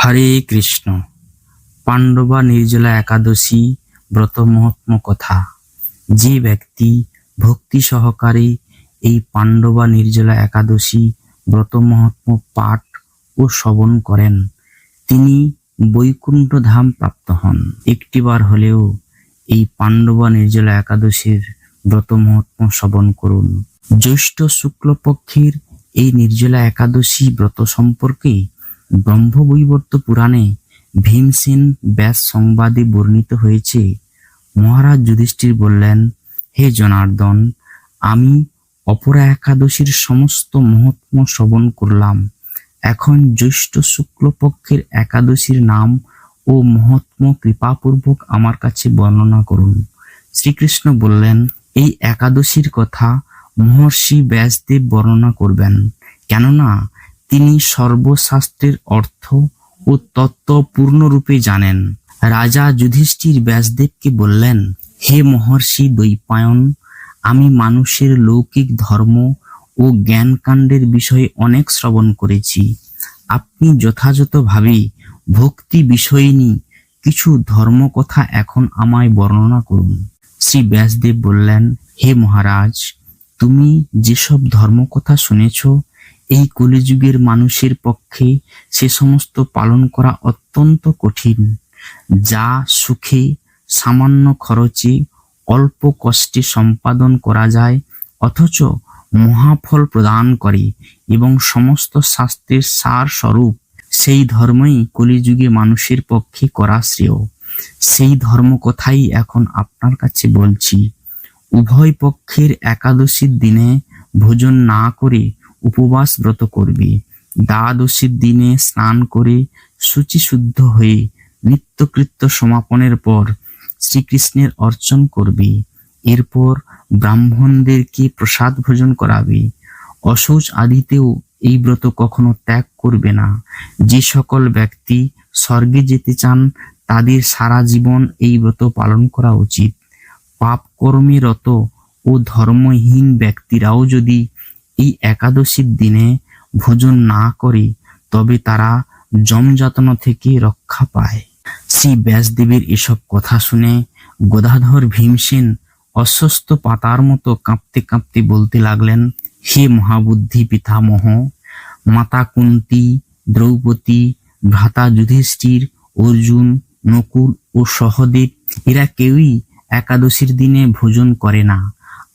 হরে কৃষ্ণ। পাণ্ডবা নির্জলা একাদশী ব্রত মহাত্ম কথা। যে ব্যক্তি ভক্তি সহকারে এই পাণ্ডবা নির্জলা একাদশী ব্রত মহাত্ম পাঠ ও শ্রবণ করেন, তিনি বৈকুণ্ঠ ধাম প্রাপ্ত হন। একটিবার হলেও এই পাণ্ডবা নির্জলা একাদশীর ব্রত মহাত্ম শ্রবণ করুন। জ্যৈষ্ঠ শুক্লপক্ষের এই নির্জলা একাদশী ব্রত সম্পর্কে ব্রহ্মবৈবর্ত পুরাণে ভীমসেন ব্যাস সংবাদে বর্ণিত হয়েছে। মহারাজ যুধিষ্ঠির বললেন, হে জনার্দন, আমি অপরা একাদশীর সমস্ত মহাত্ম শ্রবণ করলাম। এখন জ্যৈষ্ঠ শুক্লপক্ষের একাদশীর নাম ও মহাত্ম কৃপাপূর্বক আমার কাছে বর্ণনা করুন। শ্রীকৃষ্ণ বললেন, এই একাদশীর কথা মহর্ষি ব্যাসদেব বর্ণনা করবেন। কেননা তিনি সর্বশাস্ত্রের অর্থ ও তত্ত্ব পূর্ণরূপে জানেন। রাজা যুধিষ্ঠির ব্যাসদেবকে বললেন, হে মহর্ষি দৈপায়ন আমি মানুষের লৌকিক ধর্ম ও জ্ঞানকাণ্ডের বিষয়ে অনেক শ্রবণ করেছি। আপনি যথাযথভাবে ভক্তি বিষয়িনী কিছু ধর্মকথা এখন আমায় বর্ণনা করুন। শ্রী ব্যাসদেব বললেন, হে মহারাজ, তুমি যেসব ধর্মকথা শুনেছ এই কলিযুগের মানুষের পক্ষে সে সমস্ত পালন করা অত্যন্ত কঠিন, যা সুখে সামান্য খরচে অল্প কষ্টে সম্পাদন করা যায়, অথচ মহাফল প্রদান করে এবং সমস্ত শাস্ত্রের সার স্বরূপ। সেই ধর্মই কলিযুগে মানুষের পক্ষে করা শ্রেয়। সেই ধর্ম কথাই এখন আপনার কাছে বলছি। উভয় পক্ষের একাদশীর দিনে ভোজন না করে উপবাস ব্রত করবে। দ্বাদশীর দিনে স্নান করে শুচিশুদ্ধ হয়ে নিত্যকৃত্য সমাপনের পর শ্রীকৃষ্ণের অর্চন করবে। এরপর ব্রাহ্মণদেরকে প্রসাদ ভোজন করাবে। অশৌচ আদিতেও এই ব্রত কখনো ত্যাগ করবে না। যে সকল ব্যক্তি স্বর্গে যেতে চান, তাদের সারা জীবন এই ব্রত পালন করা উচিত। পাপ কর্মে রত ও ধর্মহীন ব্যক্তিরাও যদি এই একাদশীর দিনে ভোজন না করে, তবে তারা জমযাতনা থেকে রক্ষা পায়। শ্রী ব্যাসদেবের এসব কথা শুনে গদাধর ভীমসেন অস্বস্ত পাতার মতো কাঁপতে কাঁপতে বলতে লাগলেন, হে মহাবুদ্ধি পিতামহ, মাতা কুন্তি, দ্রৌপদী, ভ্রাতা যুধিষ্ঠির, অর্জুন, নকুল ও সহদেব, এরা কেউই একাদশীর দিনে ভোজন করে না।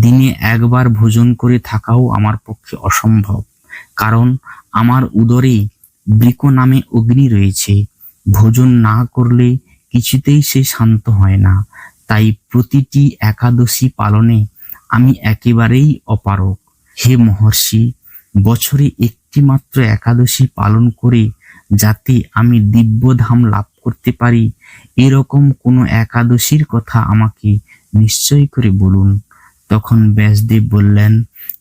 দিনে একবার ভোজন করে থাকাও আমার পক্ষে অসম্ভব। কারণ আমার উদরে বৃক নামে অগ্নি রয়েছে। ভোজন না করলে কিছুতেই সে শান্ত হয় না। তাই প্রতিটি একাদশী পালনে আমি একেবারেই অপারক হে মহর্ষি, বছরে একটি মাত্র একাদশী পালন করে যাতে আমি দিব্যধাম লাভ করতে পারি, এরকম কোনো একাদশীর কথা আমাকে নিশ্চয় করে বলুন। তখন ব্যাসদেব বললেন,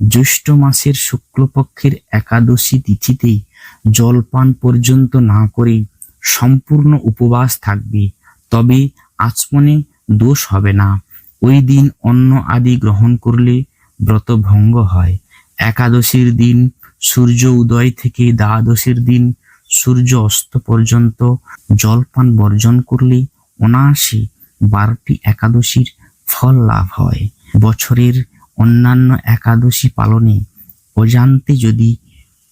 জ্যৈষ্ঠ মাসের শুক্লপক্ষের একাদশী তিথিতে জলপান পর্যন্ত না করে সম্পূর্ণ উপবাস থাকবে, তবে আচমনে দোষ হবে না। ওই দিন অন্ন আদি গ্রহণ করলে ব্রত ভঙ্গ হয়। একাদশীর দিন সূর্য উদয় থেকে দ্বাদশীর দিন সূর্য অস্ত পর্যন্ত জলপান বর্জন করলে অনায়াসে বারোটি একাদশীর ফল লাভ হয়। বছরের অন্যান্য একাদশী পালনে অজান্তে যদি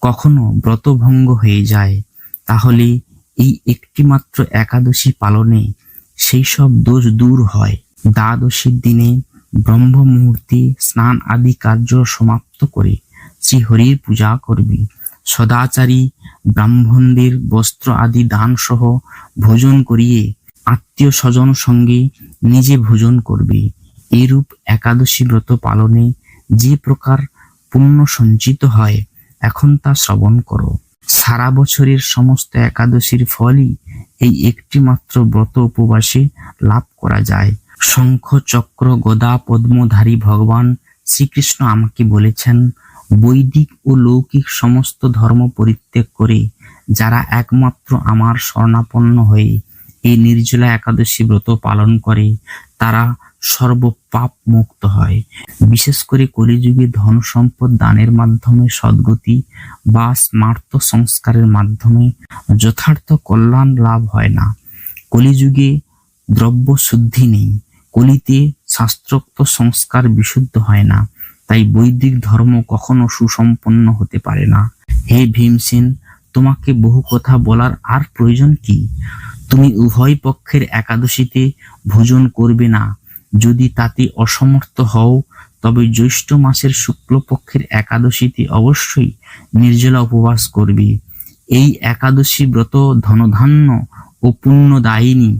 কখনো ব্রতভঙ্গ হয়ে যায়, তাহলে এই একটিমাত্র একাদশী পালনে সেই সব দোষ দূর হয়। দ্বাদশীর দিনে ব্রহ্ম মুহূর্তে স্নান আদি কার্য সমাপ্ত করে শ্রীহরির পূজা করবি। সদাচারী ব্রাহ্মণদের বস্ত্র আদি দান সহ ভোজন করিয়ে আত্মীয় স্বজন সঙ্গে নিজে ভোজন করবে। এরূপ একাদশী ব্রত পালনে যে প্রকার পুণ্য সঞ্চিত হয়, এখন তা শ্রবণ করো। সারা বছরের সমস্ত একাদশীর ফলই এই একটি মাত্র ব্রত উপবাসে লাভ করা যায়। শঙ্খ চক্র গদা পদ্মধারী ভগবান শ্রীকৃষ্ণ আমাকে বলেছেন, বৈদিক ও লৌকিক সমস্ত ধর্ম পরিত্যাগ করে যারা একমাত্র আমার শরণাপন্ন হয়ে এই নির্জলা একাদশী ব্রত পালন করে তারা সর্বপাপ মুক্ত হয়। বিশেষ করে কলিযুগে ধন সম্পদ দানের মাধ্যমে সদ্গতি বা স্মার্ত সংস্কারের মাধ্যমে যথার্থ কল্যাণ লাভ হয় না। কলিযুগে দ্রব্য শুদ্ধি নেই, কলিতে শাস্ত্রোক্ত সংস্কার বিশুদ্ধ হয় না, তাই বৈদিক ধর্ম কখনো সুসম্পন্ন হতে পারে না। হে ভীমসেন, তোমাকে বহু কথা বলার আর প্রয়োজন কি? তুমি উভয় পক্ষের একাদশীতে ভোজন করবে না। যদি তাতে অসমর্থ হও, তবে জ্যৈষ্ঠ মাসের শুক্লপক্ষের একাদশীতে অবশ্যই নির্জলা উপবাস করবে। এই একাদশী ব্রত ধনধান্য ও পুণ্যদায়িনী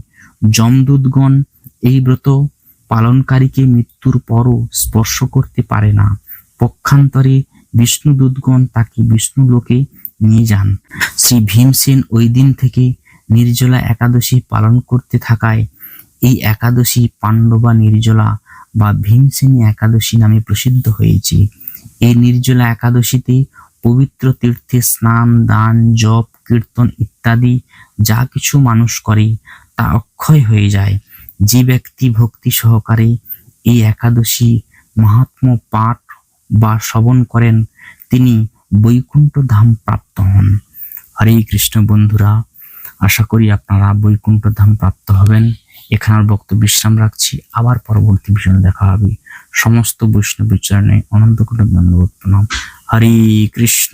যমদূতগণ এই ব্রত পালনকারীকে মৃত্যুর পরও স্পর্শ করতে পারে না। পক্ষান্তরে বিষ্ণুদূতগণ তাকে বিষ্ণু লোকে নিয়ে যান। শ্রী ভীমসেন ওই দিন থেকে নির্জলা একাদশী পালন করতে থাকায় এই একাদশী পাণ্ডবা নির্জলা বা ভীমসেনী একাদশী নামে প্রসিদ্ধ হয়েছে। এই নির্জলা একাদশীতে পবিত্র তীর্থে স্নান, দান, জপ, কীর্তন ইত্যাদি যা কিছু মানুষ করে তা অক্ষয় হয়ে যায়। যে ব্যক্তি ভক্তি সহকারে এই একাদশী মাহাত্ম পাঠ বা শ্রবণ করেন, তিনি বৈকুণ্ঠ ধাম প্রাপ্ত হন। হরে কৃষ্ণ বন্ধুরা আশা করি আপনারা বৈকুণ্ঠ ধাম প্রাপ্ত হবেন। এখানের বক্তব্য বিশ্রাম রাখছি। আবার পরবর্তী বিষয়ে দেখা হবে। সমস্ত বৈষ্ণব বিচারণে অনন্ত ধন্যবাদ প্রণাম হরে কৃষ্ণ।